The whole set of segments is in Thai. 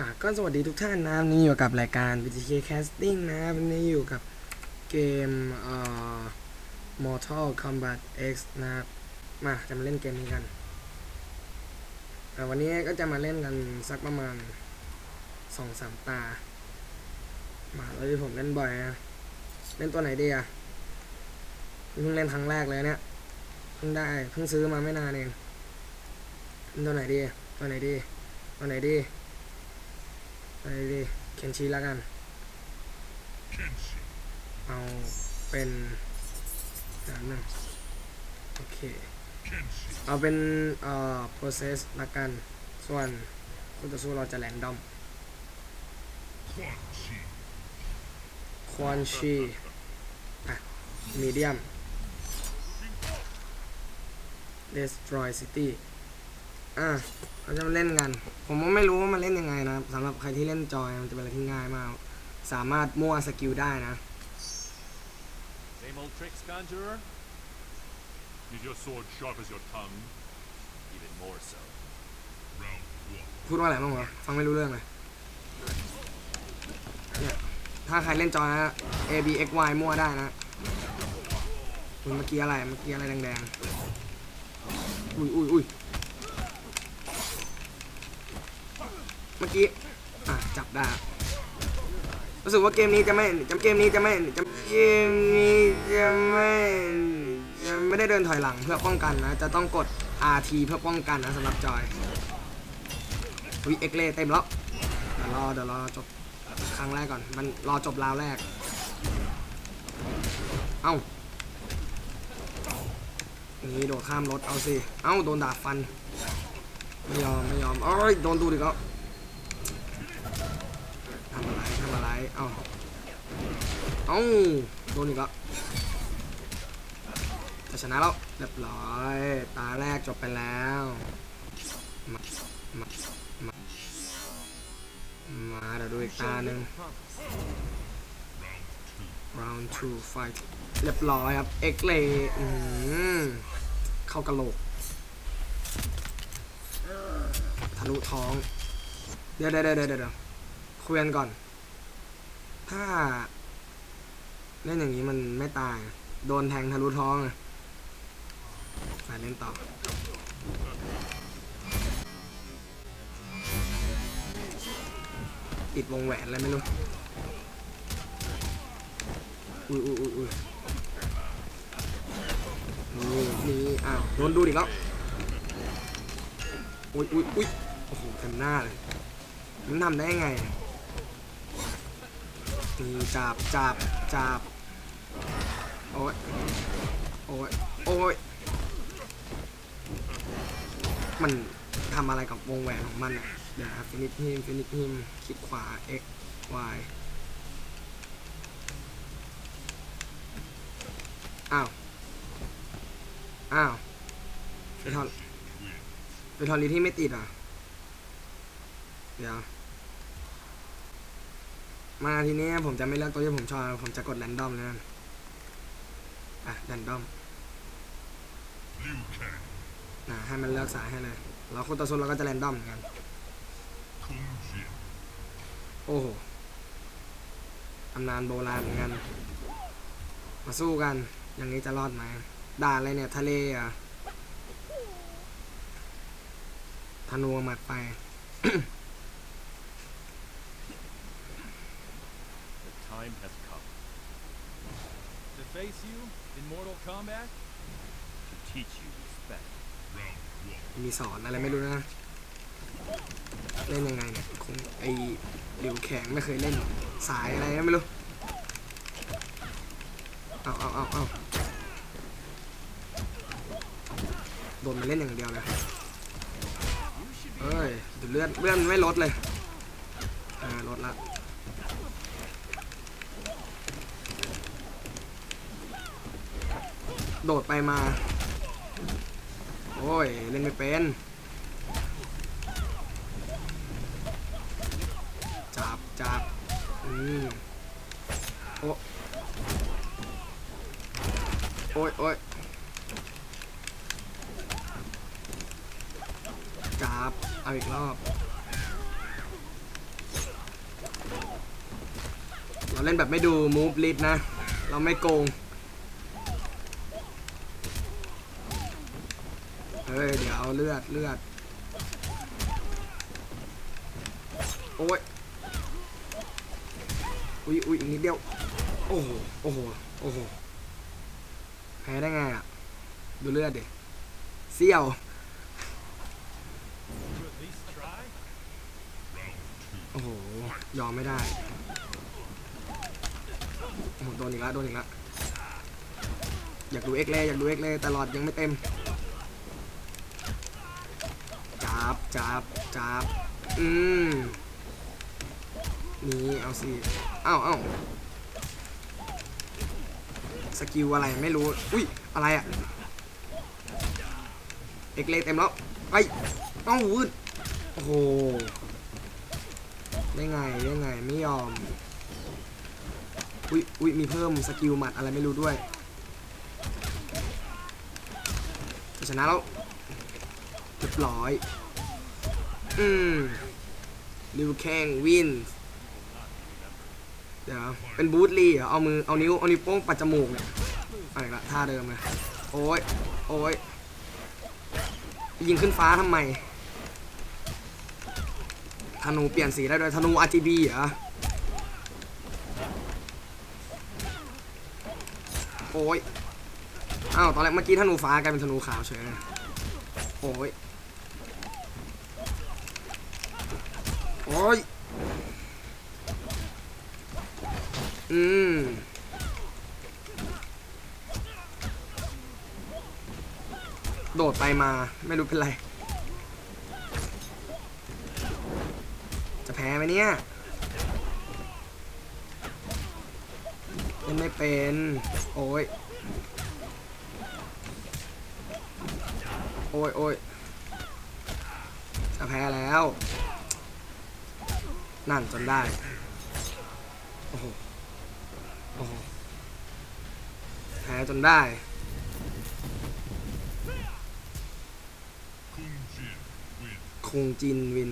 อะก็สวัสดีทุกท่านนะนี่อยู่กับรายการ BTK Casting นะครับวันนี้อยู่กับเกมเอ่อ Mortal Kombat X นะครับมาจะมาเล่นเกมนี้กันแต่วันนี้ก็จะมาเล่นกันสักประมาณสองสามตา มาแล้วที่ผมเล่นบ่อยนะเล่นตัวไหนดีอะเพิ่งเล่นครั้งแรกเลยเนี่ยเพิ่งได้เพิ่งซื้อมาไม่นานเองเล่นตัวไหนดีตัวไหนดีตัวไหนดี ไปดิเคนชีแล้วกัน เอาเป็นสามหนึ่งโอเค เอาเป็นเอ่อ process ละกัน ส่วนคู่ต่อสู้เราจะแรนดอมควอนชีอะ medium destroy city อะเราจะมาเล่นกัน ผมก็ไม่รู้ว่ามันเล่นยังไงนะครับสำหรับใครที่เล่นจอยมันจะเป็นอะไรที่ง่ายมาก สามารถมั่วสกิลได้นะ Same old tricks, Conjurer? Is your sword sharp as your tongue? Even more so. Round one. พูดว่าอะไรบ้างวะฟังไม่รู้เรื่องเลยเนี่ยถ้าใครเล่นจอยนะ A B X Y มั่วได้นะอุ๊ยเมื่อกี้อะไรเมื่อกี้อะไรแดงๆอุ้ยอุ้ยอุ้ย เมื่อกี้อะจับได้รู้สึกว่าเกมนี้จะไม่จะเกมนี้จะไม่จะเกมนี้จะไม่จะไม่ได้เดินถอยหลังเพื่อป้องกันนะ จะต้องกด RT เพื่อป้องกันนะสำหรับจอยวิเอ็กเลเต็มแล้วเดี๋ยวรอเดี๋ยวรอจบครั้งแรกก่อนมันรอจบราวแรก เอ้าอย่านี้โดดข้ามรถเอาสิ เอ้าโดนดาบฟัน ไม่ยอมไม่ยอมเอ้ยโดนดูดิก็ทำอะไรทำอะไร เอ้าเอ้าโดนอีกแล้วจะชนะแล้วเรียบร้อย ตาแรกจบไปแล้วมามามาเดี๋ยวดูอีกตาหนึ่ง round two fight เรียบร้อยครับ เอ็กเลอืมเข้ากระโหลก ทะลุท้อง เดี๋ยวเดี๋ยวเดี๋ยวเดี๋ยวเดี๋ยวคุยกันก่อน ถ้า เล่นอย่างนี้มันไม่ตาย โดนแทงทะลุท้องอะไปเล่นต่อติดวงแหวนอะไรไม่รู้ อุ้ยอุ้ยอุ้ยอุ้ยนี่นี่อ้าวโดนดูดิแล้วอุ้ยอุ้ยอุ้ยโอ้โหเต็มหน้าเลยมันทำได้ยังไง นี่จับจับจับโอ้ยโอ้ยโอ้ยมันทำอะไรกับวงแหวนของมันอะเดี๋ยวฟินิชฮิมฟินิชฮิมคลิกขวา x y อ้าว อ้าวไปทอนไปทอนรีที่ไม่ติดอะ เดี๋ยว มาทีนี้ผมจะไม่เลือกตัวที่ผมชอบ ผมจะกดแรนดอมเลยนะอะแรนดอมนะให้มันเลือกสายให้เลยแล้วคู่ต่อสู้เราก็จะแรนดอมเหมือนกัน โอ้โหตำนานโบราณเหมือนกัน มาสู้กัน อย่างนี้จะรอดไหมด่าอะไรเนี่ย ทะเลอะธนูหมัดไป The time has come. To face you in Mortal Kombat? To teach you respect. มีสอนอะไรไม่รู้นะ เล่นยังไงเนี่ยคงไอหลิวแข็งไม่เคยเล่นสายอะไรไม่รู้ เอาเอาเอาเอาโดนมันเล่นอย่างเดียวเลยเอ้ยเดี๋ยวเลื่อนเลื่อนไม่ลดเลยเออลดละ โดดไปมา โอ้ย เล่นไม่เป็นจับจับอืมโอ้โอ้ยโอ้ยจับเอาอีกรอบ เราเล่นแบบไม่ดูมูฟลิสนะ เราไม่โกง เฮ้ย เดี๋ยวเอาเลือดเลือด โอ้ย อุ้ยอุ้ยอีกนิดเดียว โอ้โห โอ้โห โอ้โห แพ้ได้ไงอะ ดูเลือดดิเสี่ยวโอ้โห ยอมไม่ได้ โอ้โห โดนอีกแล้วโดนอีกแล้วอยากดูเอ็กเลยอยากดูเอ็กเลยแต่หลอดยังไม่เต็ม จั บจับจับอืมนี่เอาสิเอ้าเอ้าสกิลอะไรไม่รู้ อุ้ย อะไรอะเอ็กเลเต็มแล้วไปเอ้าวืดโอ้โหได้ไงได้ไงไม่ยอม อุ้ยอุ้ยมีเพิ่มสกิลหมัดอะไรไม่รู้ด้วยจะชนะแล้วเรียบร้อย อืมลิวแข่งวินเดี๋ยวเป็นบูธลีเหรอเอามือเอานิ้วเอานิ้วโป้งปัดจมูกเนี่ยอะไรละท่าเดิมเลยโอ้ยโอ้ยยิงขึ้นฟ้าทำไมธนูเปลี่ยนสีได้ด้วยธนู RGB เหรอโอ้ยอ้าวตอนแรกเมื่อกี้ธนูฟ้ากลายเป็นธนูขาวเฉยโอ้ย โอ้ย อืมโดดไปมา ไม่รู้เป็นไร จะแพ้ไหมเนี่ยเล่นไม่เป็น โอ้ย โอ้ยโอ้ยจะแพ้แล้ว นั่นจนได้ โอ้โห โอ้โหแพ้จนได้ คงจินวิน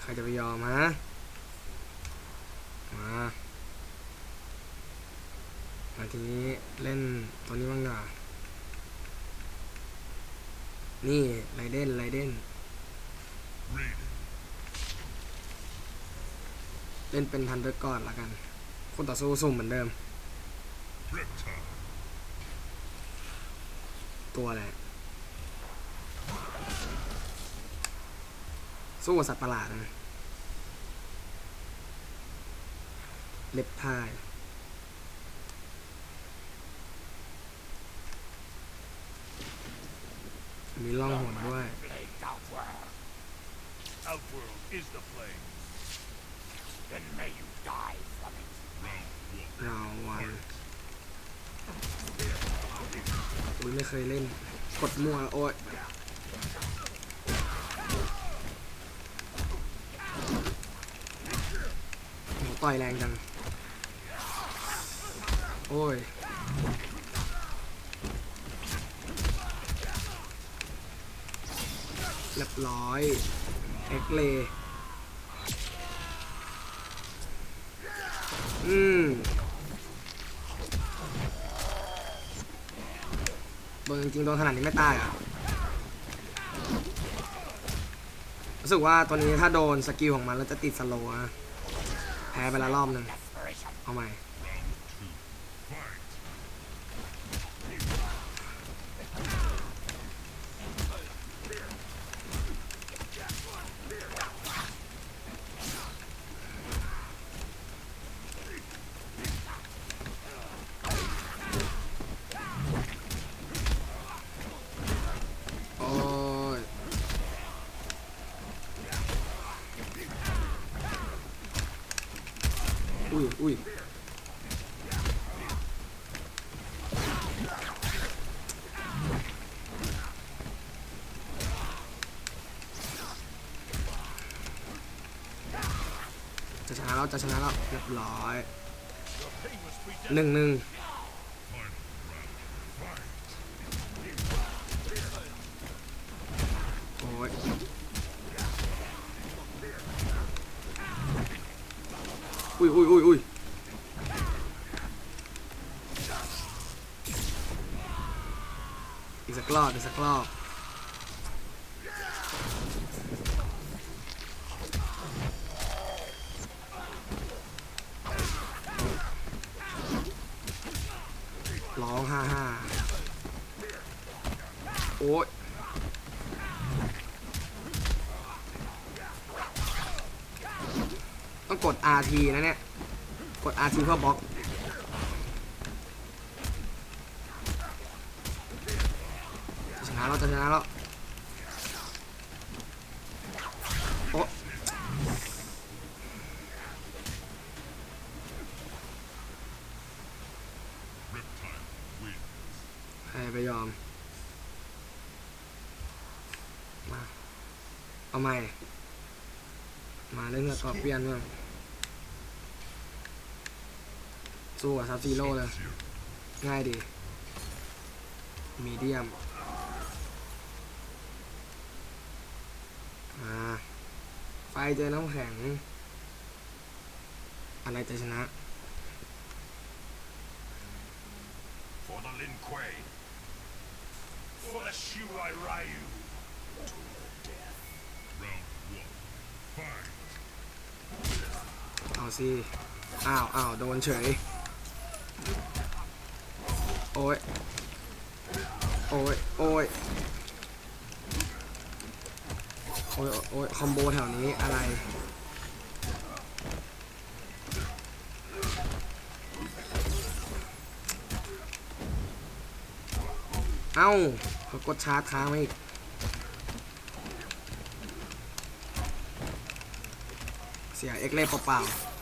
ใครจะไปยอมฮะ มา มาทีนี้เล่นตัวนี้บ้างดีกว่านี่ไรเด่นไรเด่น เล่นเป็นทันเดอร์ก่อนละกัน คนต่อสู้สุ่มเหมือนเดิม ตัวอะไรสู้กับสัตว์ประหลาดนะเล็บทายมีล่องหนด้วย Outworld is the flame. Then may you die from it. Round one. เราวันอุ้ยไม่เคยเล่น กดมั่วโอ้ยโหต่อยแรงจัง โอ้ยเรียบร้อย เอ็กเลอืมโดนจริงๆโดนขนาดนี้ไม่ตายอะรู้สึกว่าตัวนี้ถ้าโดนสกิลของมันแล้วจะติดสโลว์นะแพ้ไปแล้วรอบหนึ่งเอาใหม่ อุ้ยอุ้ยจะชนะแล้วจะชนะแล้วเรียบร้อยหนึ่งหนึ่ง โอ้ย อุ้ยอุ้ยอุ้ยอุ้ยอีกสักรอบอีกสักรอบร้องฮ่าฮ่าโอ้ย ต้องกด RT นะเนี่ย กด RT เพื่อบล็อก ชนะแล้วจะชนะแล้ว โอ้ใครไปยอม มา เอาใหม่มาเล่นกับกอร์เปียนบ้าง สู้กับซับซีโร่เลย Zero. ง่ายดี มีเดียมอ่าไฟเจอน้ำแข็ง อะไรจะชนะ For the Lin Kuei. For the Shirai Ryu. Round one. Fight. เอาสิ อ้าวอ้าวโดนเฉย โอ้ย โอ้ย โอ้ย โอ้ย โอ้ย คอมโบแถวนี้อะไร เอ้าเขากดชาร์จค้างมาอีกเสียเอ็กเล่เปล่าๆ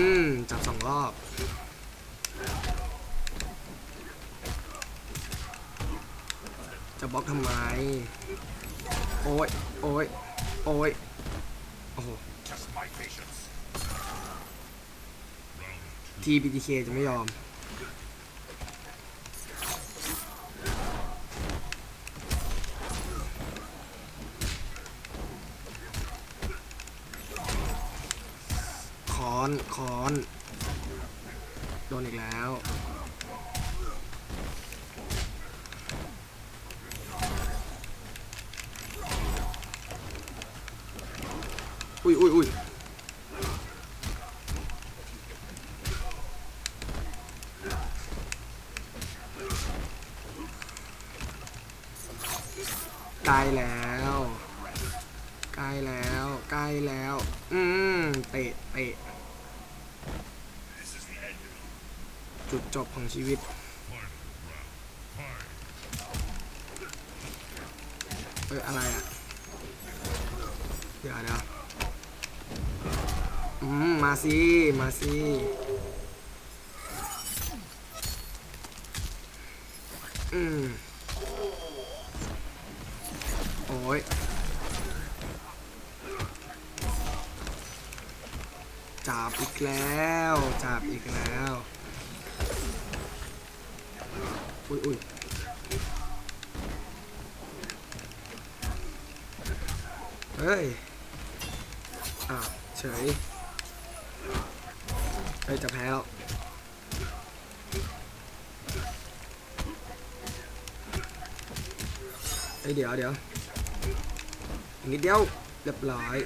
อืม จับสองรอบ จะบล็อกทำไม โอ้ย โอ้ย โอ้ย โอ้โหทีบีดีเคจะไม่ยอม คอนคอนโดนอีกแล้วอุ้ยอุ้ยอุ้ยใกล้แล้ว ใกล้แล้ว ใกล้แล้ว อืม เตะ เตะ This is the end of you. จบของชีวิต เอ้ยอะไรอะ เดี๋ยวเดี๋ยวอืม มาสิ มาสิอืม โอ้ยจับอีกแล้วจับอีกแล้ว อุ้ยอุ้ยเฮ้ย อ้าวเฉยเฮ้ยจะแพ้แล้วเฮ้ยเดี๋ยวเดี๋ยวอีกนิดเดียว เรียบร้อย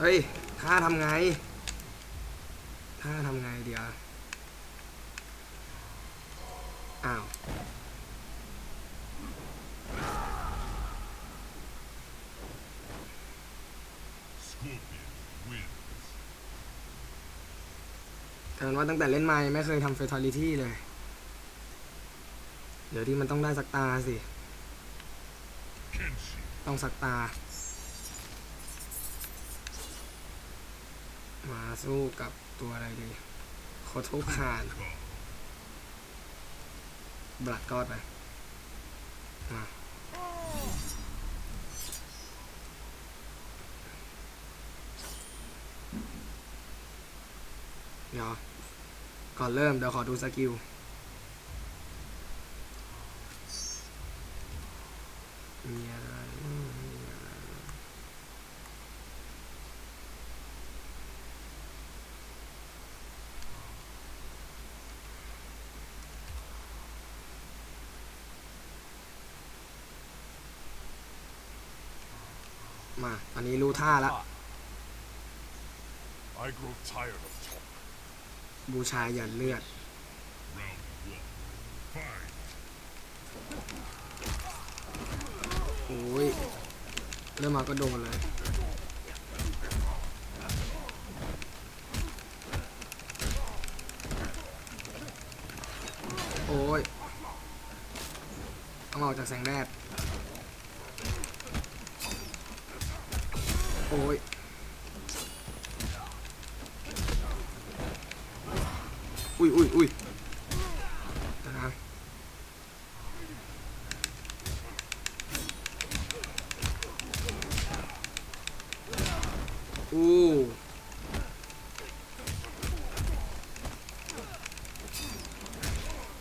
เฮ้ยท่าทำไง ท่าทำไงเดี๋ยวอ้าว Scorpion wins. แต่ว่าตั้งแต่เล่นมาไม่เคยทำเฟทอลิตี้เลย เดี๋ยวที่มันต้องได้สักตาสิ ต้องสักตา มาสู้กับ ตัวอะไรดีโคโทคาน Ka. บลัดกอดไปมาเดี๋ยวก่อนเริ่มเดี๋ยวขอดูสกิลมีอะไรอืมมีอะไร มาตอนนี้รู้ท่าแล้ว I grow tired of talk. บูชาหยันเลือด Round one. Fight. โอ้ย เริ่มมาก็โดนเลย โอ้ย ต้องออกจากแสงแดด โอ้ยอุ้ยอุ้ยอุ้ยเดี๋ยวนะอู้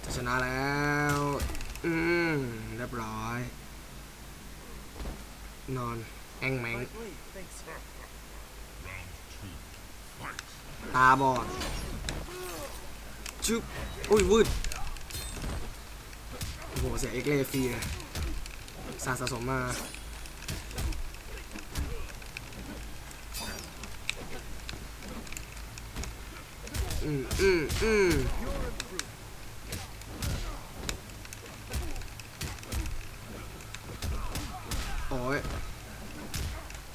จะชนะแล้ว อืม เรียบร้อย นอน แองแมง Round two. Fight. ตาบอดชึบอุ้ยวืดโอ้โหเสียเอ็กเลฟรีเลยสะสะสมมาอืมอืมอืมโอ้ย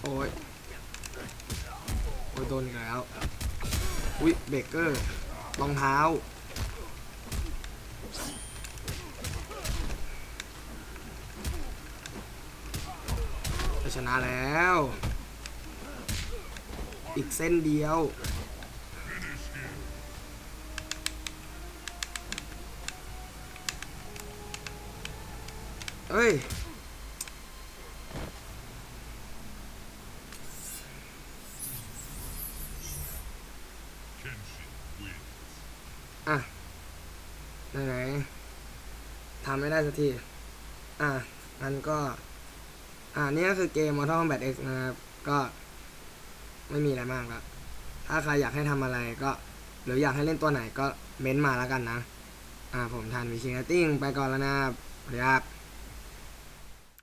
โอ้ย โดนอีกแล้ว อุ๊ยเบกเกอร์รองเท้า ชนะแล้ว อีกเส้นเดียวเอ้ย Kenshin wins. อะ ไหนๆทำ ไม่ได้สักที อะมันก็ อ่านี่ก็คือเกม Mortal Kombat X นะครับ ก็ไม่มีอะไรมากแล้วถ้าใครอยากให้ทำอะไรก็ หรืออยากให้เล่นตัวไหนก็เม้นต์มาแล้วกันนะ อ่าผมทันวิชิงติ้งไปก่อนแล้วนะครับสวัสดีครับ